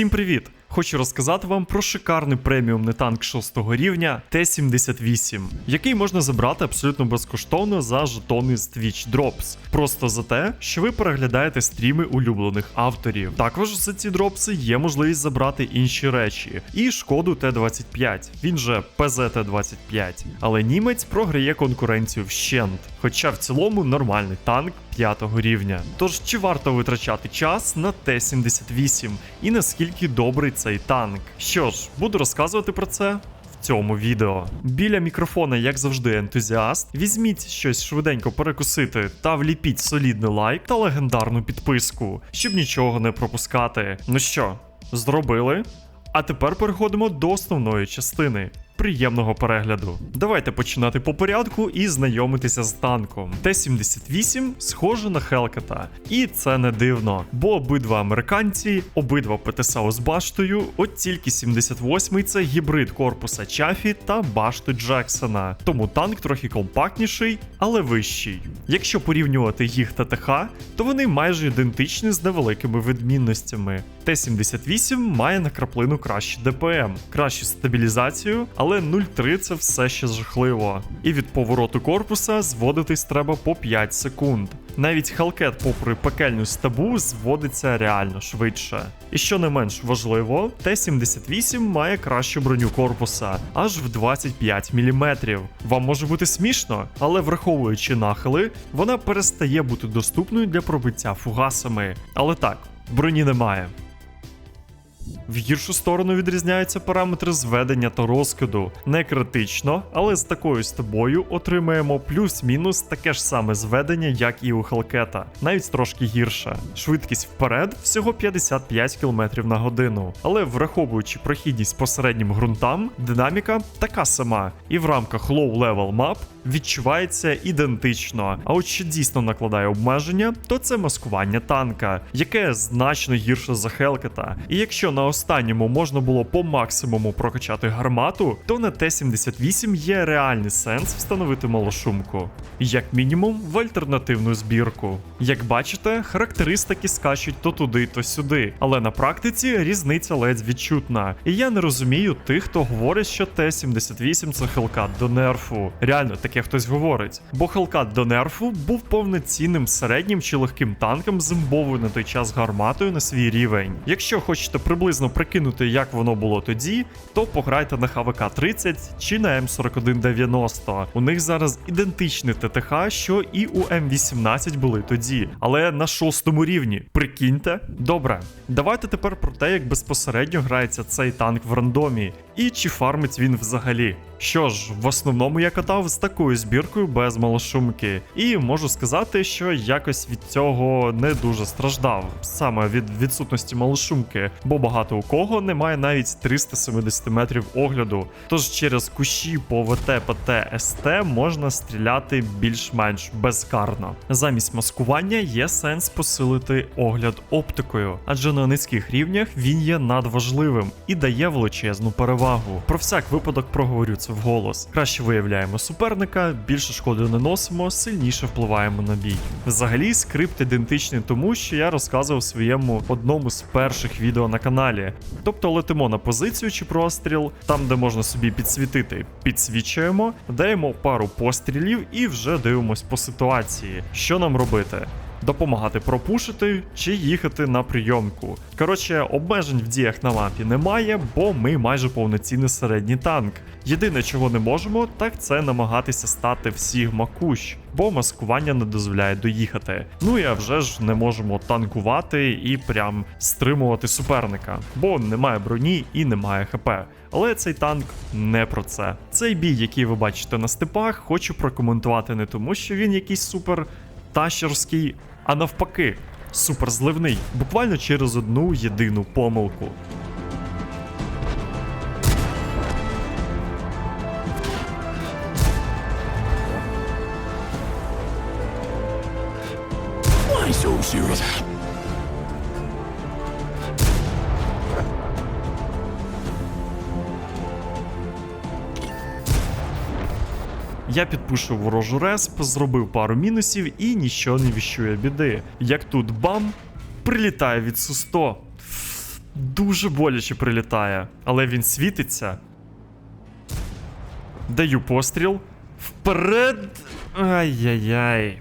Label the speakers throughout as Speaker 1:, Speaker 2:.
Speaker 1: Всім привіт! Хочу розказати вам про шикарний преміумний танк 6 рівня Т-78, який можна забрати абсолютно безкоштовно за жетони з Twitch Drops. Просто за те, що ви переглядаєте стріми улюблених авторів. Також за ці дропси є можливість забрати інші речі. І шкоду Т-25, він же ПЗ-Т-25. Але німець програє конкуренцію вщент. Хоча в цілому нормальний танк 5 рівня. Тож чи варто витрачати час на Т-78 і наскільки добрий цей танк? Що ж, буду розказувати про це. Цьому відео біля мікрофона, як завжди, ентузіаст. Візьміть щось швиденько перекусити та вліпіть солідний лайк та легендарну підписку, щоб нічого не пропускати. Ну що, зробили? А тепер переходимо до основної частини. Приємного перегляду. Давайте починати по порядку і знайомитися з танком. Т-78 схоже на Хелкета, і це не дивно, бо обидва американці, обидва ПТСАУ з баштою, от тільки 78-й це гібрид корпуса Чафі та башти Джексона. Тому танк трохи компактніший, але вищий. Якщо порівнювати їх та ТХ, то вони майже ідентичні з невеликими відмінностями. Т-78 має на краплину кращий ДПМ, кращу стабілізацію, але 0,3 це все ще жахливо. І від повороту корпуса зводитись треба по 5 секунд. Навіть Hellcat, попри пекельну стабу, зводиться реально швидше. І що не менш важливо, Т-78 має кращу броню корпуса аж в 25 мм. Вам може бути смішно, але враховуючи нахили, вона перестає бути доступною для пробиття фугасами. Але так, броні немає. В гіршу сторону відрізняються параметри зведення та розкиду. Не критично, але з такою стабою отримаємо плюс-мінус таке ж саме зведення, як і у Хелкета, навіть трошки гірше. Швидкість вперед всього 55 км на годину. Але враховуючи прохідність по середнім ґрунтам, динаміка така сама, і в рамках low-level map відчувається ідентично. А от що дійсно накладає обмеження, то це маскування танка, яке значно гірше за Хелкета. І якщо на останньому можна було по максимуму прокачати гармату, то на Т-78 є реальний сенс встановити малошумку, як мінімум в альтернативну збірку. Як бачите, характеристики скачуть то туди, то сюди, але на практиці різниця ледь відчутна. І я не розумію тих, хто говорить, що Т-78 це хелкат до нерфу. Реально, таке хтось говорить. Бо хелкат до нерфу був повноцінним середнім чи легким танком з імбовою на той час гарматою на свій рівень. Якщо хочете приблизно прикинути, як воно було тоді, то пограйте на ХВК 30 чи на М4190. У них зараз ідентичний ТТХ, що і у М18 були тоді, але на шостому рівні. Прикиньте. Добре, давайте тепер про те, як безпосередньо грається цей танк в рандомі, і чи фармить він взагалі. Що ж, в основному я катав з такою збіркою без малошумки, і можу сказати, що якось від цього не дуже страждав, саме від відсутності малошумки, бо багато у кого немає навіть 370 метрів огляду. Тож через кущі по ВТ, ПТ, СТ можна стріляти більш-менш безкарно. Замість маскування є сенс посилити огляд оптикою, адже на низьких рівнях він є надважливим і дає величезну перевагу. Про всяк випадок проговорю це вголос. Краще виявляємо суперника, більше шкоди наносимо, сильніше впливаємо на бій. Взагалі, скрипт ідентичний тому, що я розказував в своєму одному з перших відео на каналі. Тобто летимо на позицію чи простріл, там де можна собі підсвітити, підсвічуємо, даємо пару пострілів і вже дивимось по ситуації, що нам робити. Допомагати пропушити чи їхати на прийомку. Коротше, обмежень в діях на мапі немає, бо ми майже повноцінний середній танк. Єдине, чого не можемо, так це намагатися стати в Сігма Кущ, бо маскування не дозволяє доїхати. Ну і вже ж не можемо танкувати і прям стримувати суперника, бо немає броні і немає ХП. Але цей танк не про це. Цей бій, який ви бачите на степах, хочу прокоментувати не тому, що він якийсь супер тащерський, а навпаки, суперзливний, буквально через одну єдину помилку.
Speaker 2: Why so serious?
Speaker 1: Я підпушив ворожу респ, зробив пару мінусів і нічого не віщує біди. Як тут бам, прилітає від Су-100. дуже боляче прилітає, але він світиться. Даю постріл. Вперед. Ай-яй-яй.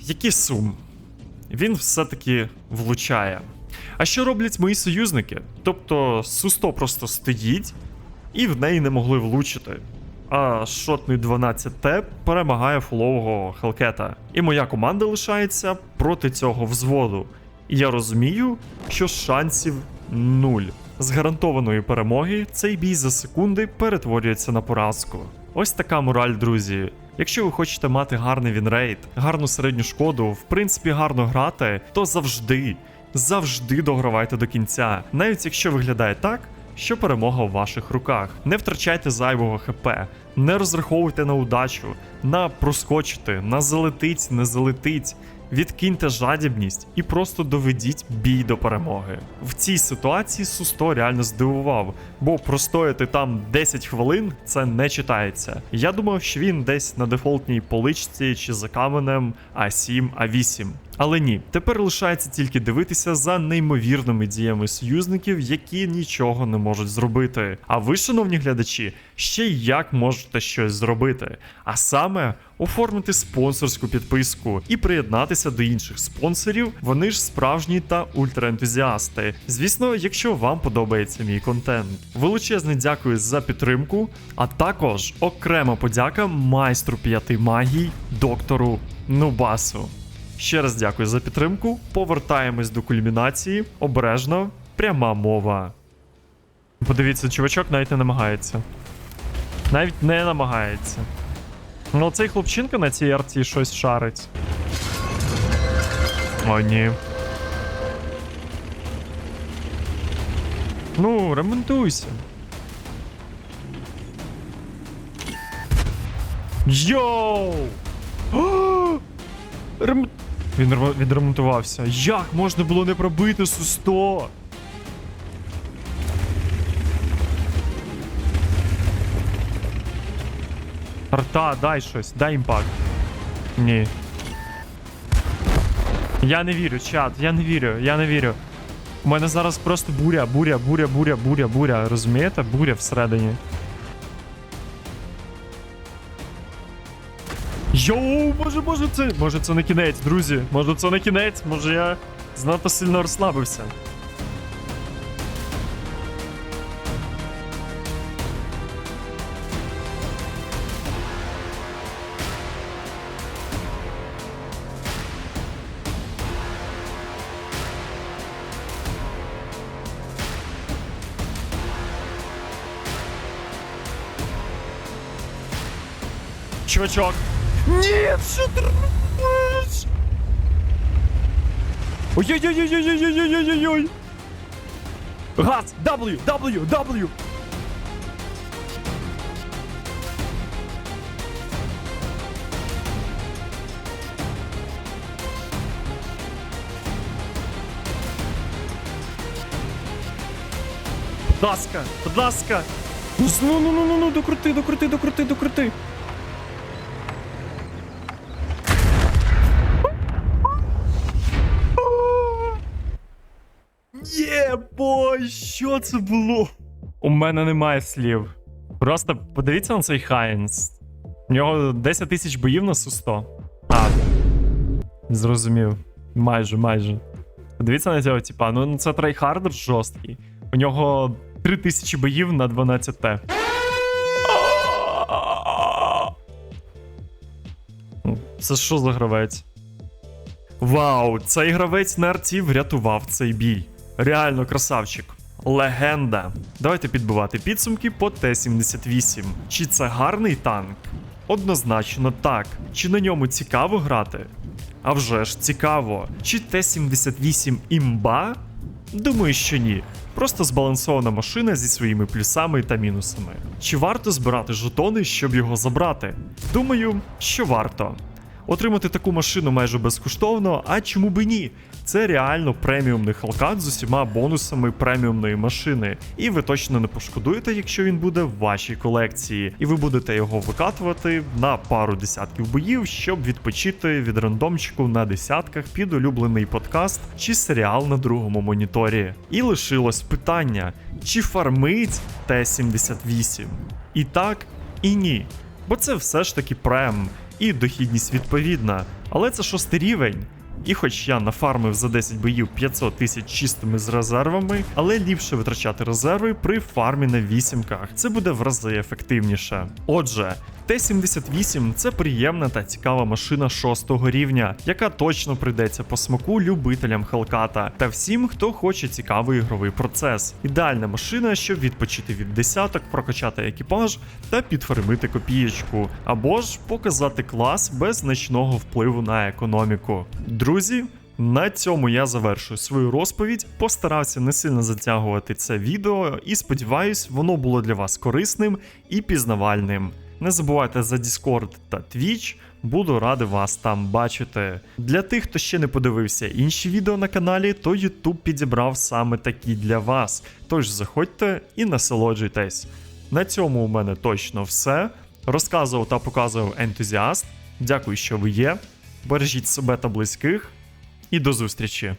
Speaker 1: Який сум. Він все-таки влучає. А що роблять мої союзники? Тобто Су-100 просто стоїть і в неї не могли влучити. А шотний 12Т перемагає фулового Хелкета. І моя команда лишається проти цього взводу. І я розумію, що шансів нуль. З гарантованої перемоги цей бій за секунди перетворюється на поразку. Ось така мораль, друзі. Якщо ви хочете мати гарний вінрейт, гарну середню шкоду, в принципі, гарно грати, то завжди, завжди догравайте до кінця, навіть якщо виглядає так, що перемога в ваших руках. Не втрачайте зайвого ХП, не розраховуйте на удачу, на проскочити, на залетить, не залетить. Відкиньте жадібність і просто доведіть бій до перемоги. В цій ситуації Сусто реально здивував, бо простояти там 10 хвилин це не читається. Я думав, що він десь на дефолтній поличці чи за каменем А7, А8. Але ні, тепер лишається тільки дивитися за неймовірними діями союзників, які нічого не можуть зробити. А ви, шановні глядачі, ще як можете щось зробити. А саме оформити спонсорську підписку і приєднатися до інших спонсорів. Вони ж справжні та ультраентузіасти. Звісно, якщо вам подобається мій контент. Величезне дякую за підтримку, а також окрема подяка майстру п'яти магій, доктору Нубасу. Ще раз дякую за підтримку. Повертаємось до кульмінації. Обережно, пряма мова. Подивіться, чувачок навіть не намагається. Навіть не намагається. Ну, цей хлопчинка на цій арті щось шарить. О, ні. Ну, ремонтуйся. Йоу! О! Він відремонтувався. Як можна було не пробити Су-100? Арта, дай щось, дай імпакт. Ні. Я не вірю, чат, я не вірю, я не вірю. У мене зараз просто буря, буря, буря, буря, буря, буря. Розумієте? Буря всередині. Йоу, може, може це. Може це не кінець, друзі. Може це не кінець, може я занадто сильно розслабився. Чувачок. Нет, ти робиш? Ой-ой-ой-ой-ой-ой-ой-ой-ой-ой. Газ, W, W, W. Будь ласка, будь ласка. Ну, ну, ну, ну, ну, докрути, докрути, докрути, докрути. Що це було? У мене немає слів. Просто подивіться на цей Хайнс. У нього 10 тисяч боїв на Су-100. А. Зрозумів. Майже, майже. Подивіться на цього, типа, ну це трейхардер жорсткий. У нього 3 тисячі боїв на 12 Т. Це що за гравець? Вау, цей гравець на арті врятував цей бій. Реально красавчик. Легенда. Давайте підбивати підсумки по Т-78. Чи це гарний танк? Однозначно так. Чи на ньому цікаво грати? А вже ж цікаво. Чи Т-78 імба? Думаю, що ні. Просто збалансована машина зі своїми плюсами та мінусами. Чи варто збирати жетони, щоб його забрати? Думаю, що варто. Отримати таку машину майже безкоштовно, а чому би ні? Це реально преміумний Hellcat з усіма бонусами преміумної машини. І ви точно не пошкодуєте, якщо він буде в вашій колекції. І ви будете його викатувати на пару десятків боїв, щоб відпочити від рандомчику на десятках під улюблений подкаст чи серіал на другому моніторі. І лишилось питання: чи фармить Т-78? І так, і ні. Бо це все ж таки прем, і дохідність відповідна. Але це шостий рівень. І хоч я нафармив за 10 боїв 500 тисяч чистими з резервами, але ліпше витрачати резерви при фармі на вісімках. Це буде в рази ефективніше. Отже, Т-78 це приємна та цікава машина шостого рівня, яка точно прийдеться по смаку любителям Хелката та всім, хто хоче цікавий ігровий процес. Ідеальна машина, щоб відпочити від десяток, прокачати екіпаж та підфармити копієчку, або ж показати клас без значного впливу на економіку. Друзі. На цьому я завершую свою розповідь. Постарався не сильно затягувати це відео, і сподіваюсь, воно було для вас корисним і пізнавальним. Не забувайте за Discord та Twitch, буду радий вас там бачити. Для тих, хто ще не подивився інші відео на каналі, то YouTube підібрав саме такі для вас. Тож заходьте і насолоджуйтесь. На цьому у мене точно все. Розказував та показував ентузіаст. Дякую, що ви є. Бережіть себе та близьких, і до зустрічі!